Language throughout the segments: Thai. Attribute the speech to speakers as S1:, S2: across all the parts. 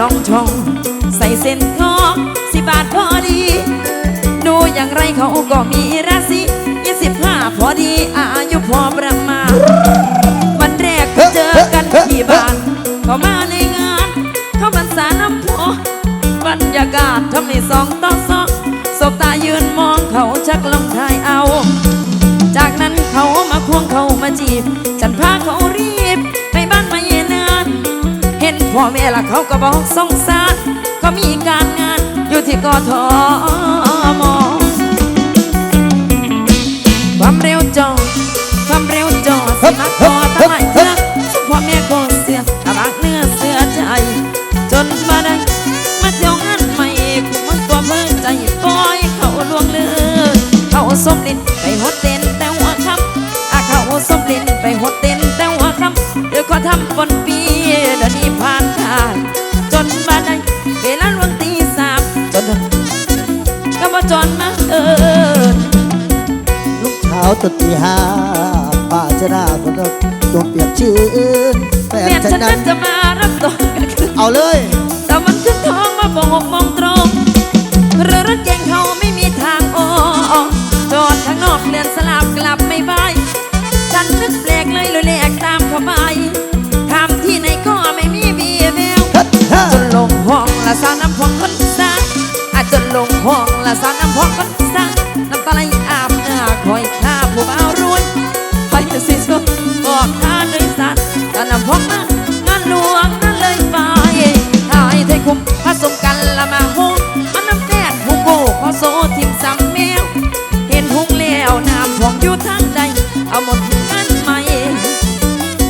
S1: ลองชองใส่เส้นทองสิบาทพอดี ดูอย่างไรเขาก็มีราศียี่สิบห้าพอดีอายุพอประมาณ วันแรกเจอกันที่บ้านเขามาในงาน เขาบรรษาน้ำพอบรรยากาศทำให้สองต่อสองสบตายืนมองเขาชักลองทายเอา จากนั้นเขามาควงเขามาจีบ ฉันพาเขา พ่อแม่ละเขาก็บอกสงสารก็มีการงานอยู่ที่กทมความเร็วจอความเร็วจอสิมัครกอทำไมเธอพ่อแม่ก็เสียอาบากเนื้อเสือใจ จนมาได้มาเที่ยวงานใหม่กูมันตัวเพิ่งใจปล่อยเขาลวงเลยเขาสมลิ้นไปหดเต้น ลุกเช้า
S2: ตื่นตีห้าป่าชนะคนก็ดวงเปียกชื้นแฟน
S1: เมีย
S2: ฉั
S1: ฉั
S2: น
S1: น
S2: นั้
S1: นั้นนจะมารับตัวกันคืน
S2: เอาเลย
S1: แต่มันขึ้นท้องมาบอกหกโมงตรงเรือรถเก่งเขาไม่มีทางออกจอดข้างนอกเรือนสลับกลับไม่ไปฉันนึกแปลกเลยเลยแหลกตามเข้าไปทำที่ไหนก็ไม่มีบีแวว
S2: ฮัทฮ่า
S1: จนลงห้องละสาวน้ำพองคนสาอาจจนลงห้องละสาวน้ำพองคนสาน้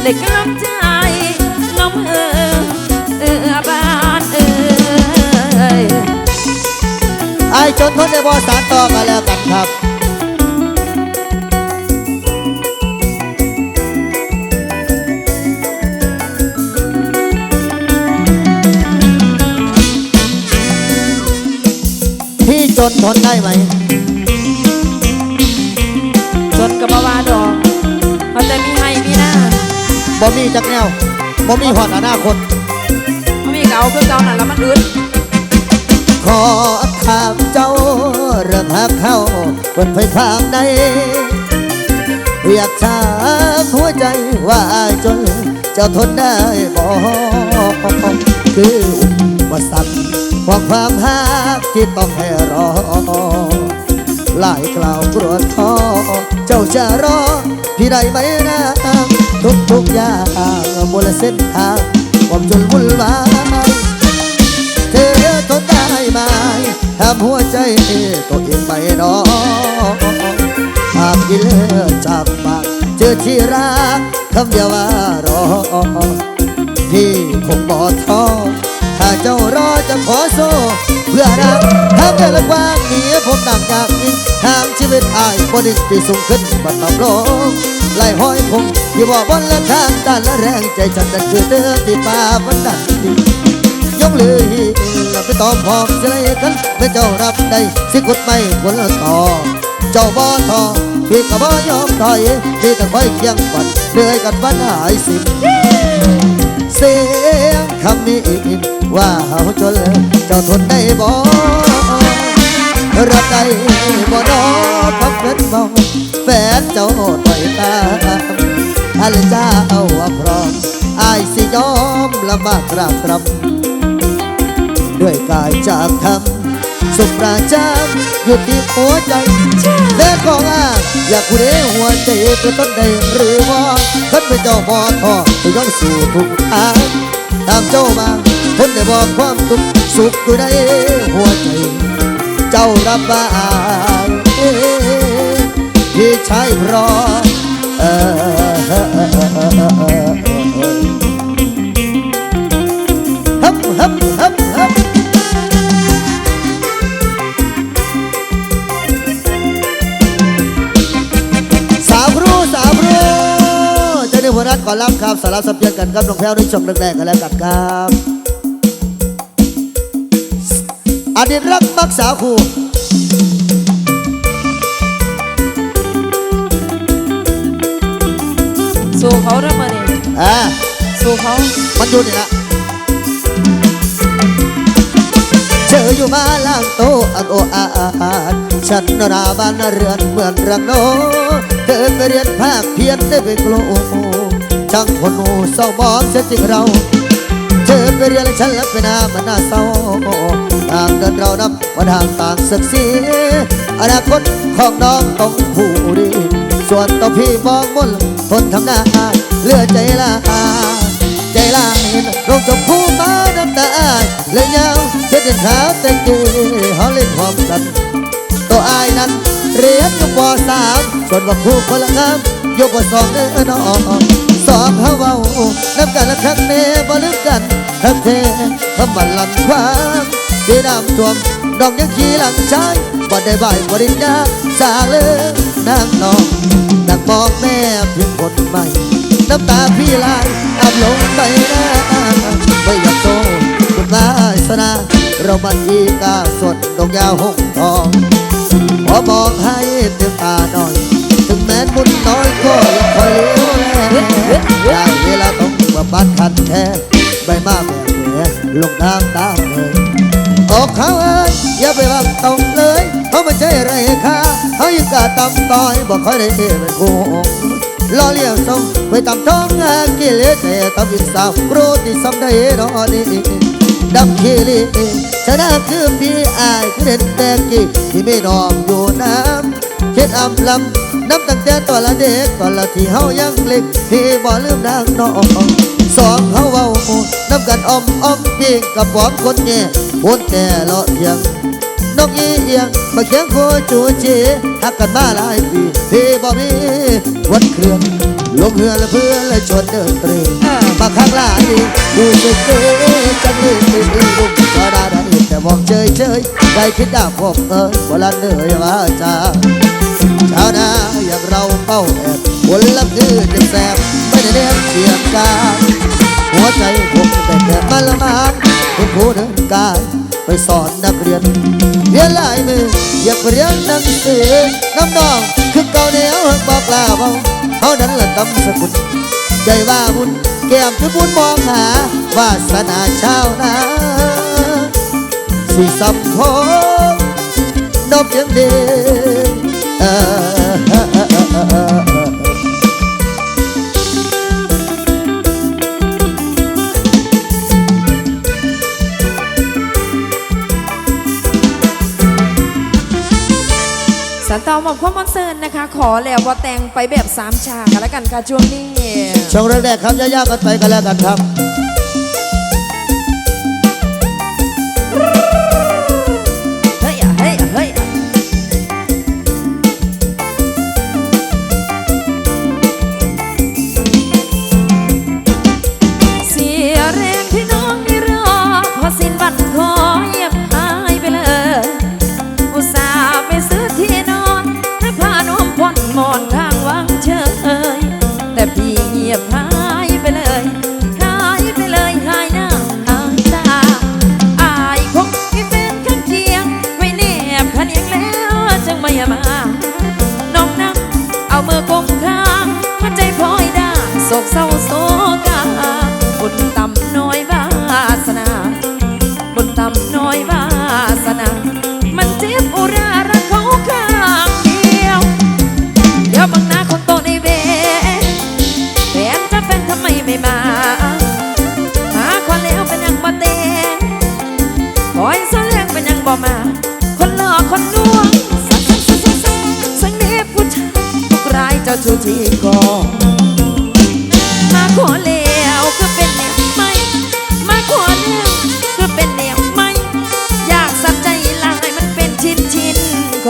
S1: เล็กกำลังใจน้องเออเออบ้านเออ
S2: ไอ้จนทนได้บอสารต่อกันแล้วกันครับพี่จนทนได้ไหม
S1: บ่มี
S2: จักแนวบ่มีหอดอนาคต
S1: เขามีเก่าคือเก่าน่ะแล้วมันอึด
S2: ขอถามเจ้าเรื่องหักเขาบนไฟทางใดอยากถามหัวใจว่าอายจนเจ้าทนได้บ่คืออุปสรรคของความหักที่ต้องให้รอหลายกล่าวกรวดคอเจ้าจะรอพี่ได้ไหมนะ ทุกทุกยางบนเส้นทางความจนวุ่นวายเธอทนได้ไหมทำหัวใจตัวเองไปรอหากที่เลิกจากปากเจอที่รักคำเดียวว่ารอพี่คงบอท้อถ้าเจ้ารอจะขอโซ่เพื่อรักทำให้ละกว้างหนีผมดังอยากยินทางชีวิตอายบดินที่สูงขึ้นบัดต่ำลงไล่ห้อยคง อกบนและทางด้านและแรงใจฉันนั้นคือเธอที่ป่ามันดันดียกเลยแล้วไปตอมพร้อมจะเลยกันแม่เจ้ารับได้สิกดไม่ควรต่อเจ้าบ่ทอพี่ก็บ่ยอมถอยพี่แต่คอยเคียงฝันเหนื่อยกันวันหายสิเสียงคำนี้ว่าเฮาจนเจ้าทนได้บ่รับได้บ่นอพักเป็นเมาแฟนเจ้าต่อยตา มท่านเจ้าว่าพร้อมอายสิยอมละมากราบกรำด้วยกายจากธรรมสุขประจำอยู่ที่หัวใจเล่นของอ่างอยากคุณเอหัวใจเป็นต้นใดหรือว่าคนเป็นเจ้าบอทอจะย่องสู่ทุกทางตามเจ้ามาคนได้บอกความทุกข์สุขอยู่ในหัวใจ เจ้ารับบางเอ้ยที่ใช้รอเออ ฮับฮับฮับฮับสาวครูสาวครูเจ้าหน้าที่รัฐก่อรับครับสารบสับเพียงกันครับน้องแพรวในช่องแรกๆกันแล้วกันครับอดีตรักมักสาวค
S1: สู้เขาเด้อมื่อนี้
S2: อ่า
S1: สู้เขา
S2: มันอยู่นี่ละเจออยู่มาล่างโตอันโออาอาดฉันนราบ้านเรือนเหมือนรังโนเธอไปเรียนภาคเพียนได้เป็นโกลช่างคนหูเศร้ามองเสียจริงเราเธอไปเรียนและฉันและไปนามันน่าเศร้าต่างเดินเรานับวันห่างต่างศึกสีอนาคตของน้องต้องผู้ดีส่วนตัวพี่มองมน ทนทำหน้าเลือใจลาใจลายลงจมผู้มาน้ำตาเลยยาวเช็ดเดินขาวแต่กี้เขาเล่นความกันตัวอายนั้นเรียนอยู่ปสามส่วนว่าครูคนละงามอยู่ปสองเด้อน้องสองเขาเว้าน้ำกันละครั้งแน่บ่ลืมกันทั้งเทคำวันหลันความสีน้ำท่วมดอกยังขี่หลังชายบ่ได้ใบปริญญาสางเลยนางน้อง มองแม่เพียงคนใหม่น้ำตาพี่ไหลอาบลงไปนะไม่อยากโตคุณวาสนาเรามันอีกาสดดอกยาวหงทองพอมองให้เต็มตาหน่อย ถึงแม้บุญน้อยก็ยังคอยเลี้ยวแลได้เวลาต้องมาบัดคันแท้ใบมาแบบเหนือลงน้ำตามเลยออกเขาเอ้ยอย่าไปวังตรงเลยเขาไม่ใช่ไรค่าเขายัง กะตำต้อยบอกเขาได้เทเป็นผู้ล้อเลี้ยวส่งไปตำท้องงานกิเลสแต่ตำอินสาวโรติสำได้รอดีดับคีรีชนะคือพี่อายคือเด่นแต่กี้ที่ไม่นอมอยู่น้ำเช็ดอำลำน้ำตั้งแต่ตัวละเด็กตอนละที่เฮายังเล็กพี่บ่ลืมนางน้องสองเฮาเว้าน้ำกันอมอมพี่กับปอมคนแง่พูดแต่เลาะเอียง นกอีเอียงมาเคียงโคจูจีหักกันมาหลายปีพี่บ่มีวันเครื่องลงเรือและเพื่อนและชวนเดินเตรีมาข้างหลายดูสึกเก๋จังเลยตื่นรุ่งก็ได้ได้แต่มองเฉยเฉยๆใจคิดด่าพวกเอ้ยเวลาเหนื่อยว่าจ้าชาวนาอย่างเราเป้าแอบผลลัพธ์คือจ็บแสบไม่ได้เลี้ยงเสียงกาหัวใจผมแต่เกิดมาละมานเป็นผู้เดินกาย ไปสอนนักเรียนเรียนลายมืออยากเรียนหนังสือน้ำนองคือเก่าแนวบอกลาเบาเขานั้นละตำสกุลใจว่าบุญแก้มคือบุญมองหาวาสนาชาวนาสีสัมโพนกยังเดเอ
S1: สันตอมบอกความมอนเซิร์นนะคะ ขอแล้วว่าแต่งไปแบบสามฉากกันแล้วกันค่ะช่วงนี้
S2: ช่วงแรกๆครับย่าๆกันไปกันแล้วกันครับ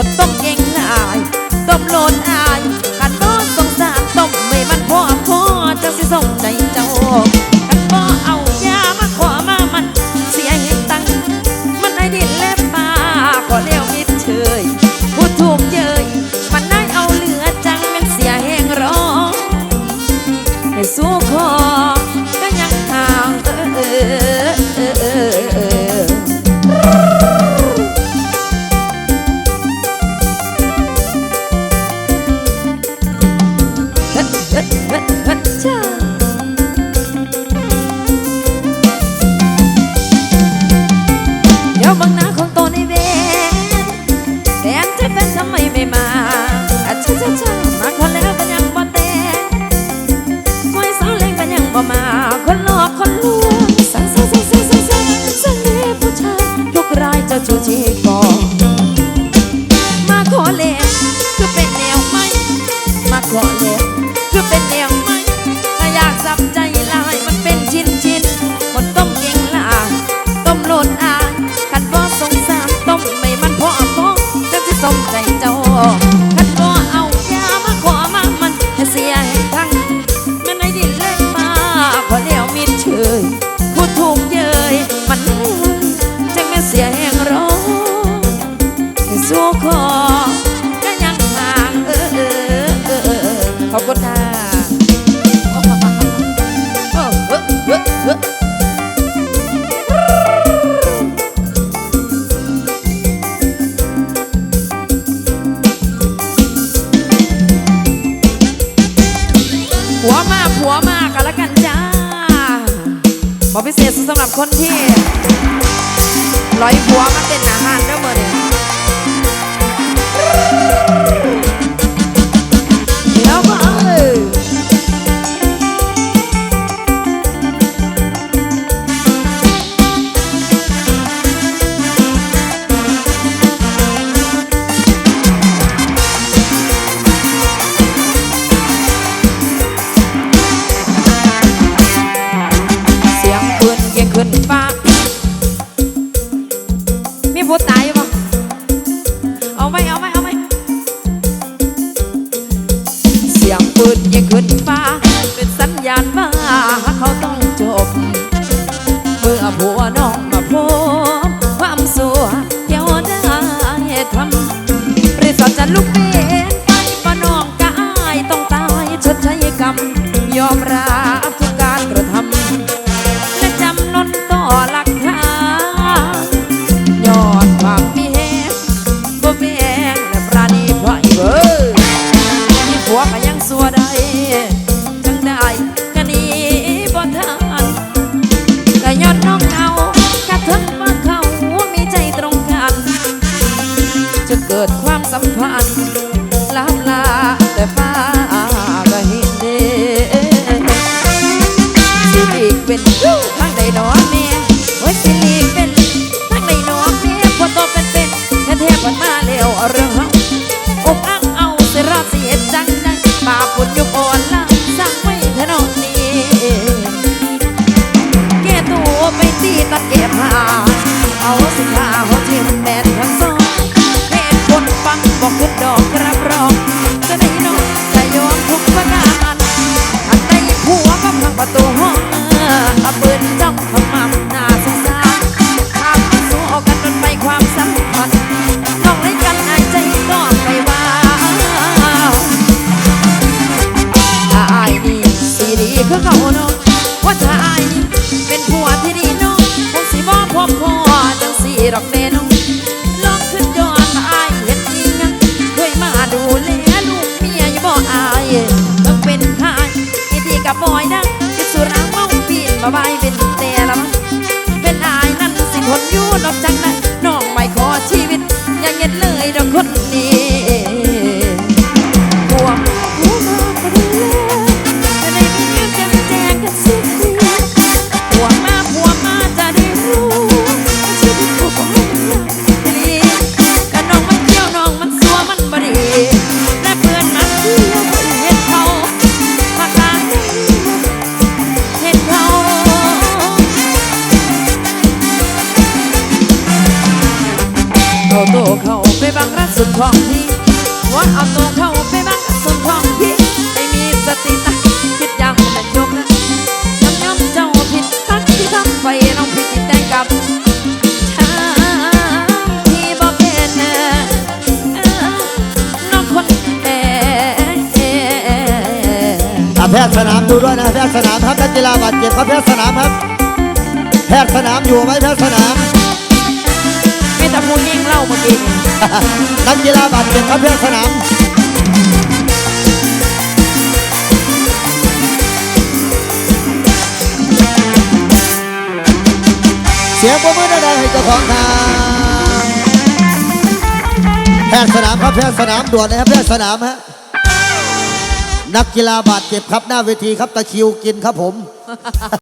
S1: ดต้มเองอายต้มโลนอายขันต้มสงสารต้มไม่มันพ่อพ่อจังสิส่งใจเจ้า 结果 สู่ขอก็ยังห่างเออเออเออเออขอบคุณค่ะโอ้เออเออเออผัวมากหัวมากันละกันจ้าบอกพิเศษสำหรับคนที่ร้อยหัวมัน พูดตายบ่เอาไหมเอาไหมเอาไหมเสียงปืนยังขึ้นุดของพี่วันเอาตัวเข้าไปบ้างสุดของพี่ไม่มีสตินะคิดอย่างแต่ยกนะย้ำย้ำเจ้าผิดทักที่ทำไปน้องผิดที่แต่งกับทางที่บอกเหนนองคนแอ่
S2: อาแพทย์สนามดูด้วยนะแพทย์สนามครับนักกีฬาบาดเจ็บครับแพทย์สนามครับแพทย์สนามอยู่ไหมแพทย์สนาม
S1: กับผู้ยิงเล่าเมื่อกี้นั
S2: กกีฬาบาดเจ็บครับเพื่อนสนามเสียงปรบมือดัให้เจ้าของทางแพทย์สนามครับแพทย์สนามด่วนนะครับแพทย์สนามฮะนักกีฬาบาดเจ็บครับหน้าเวทีครับตะคิวกินครับผม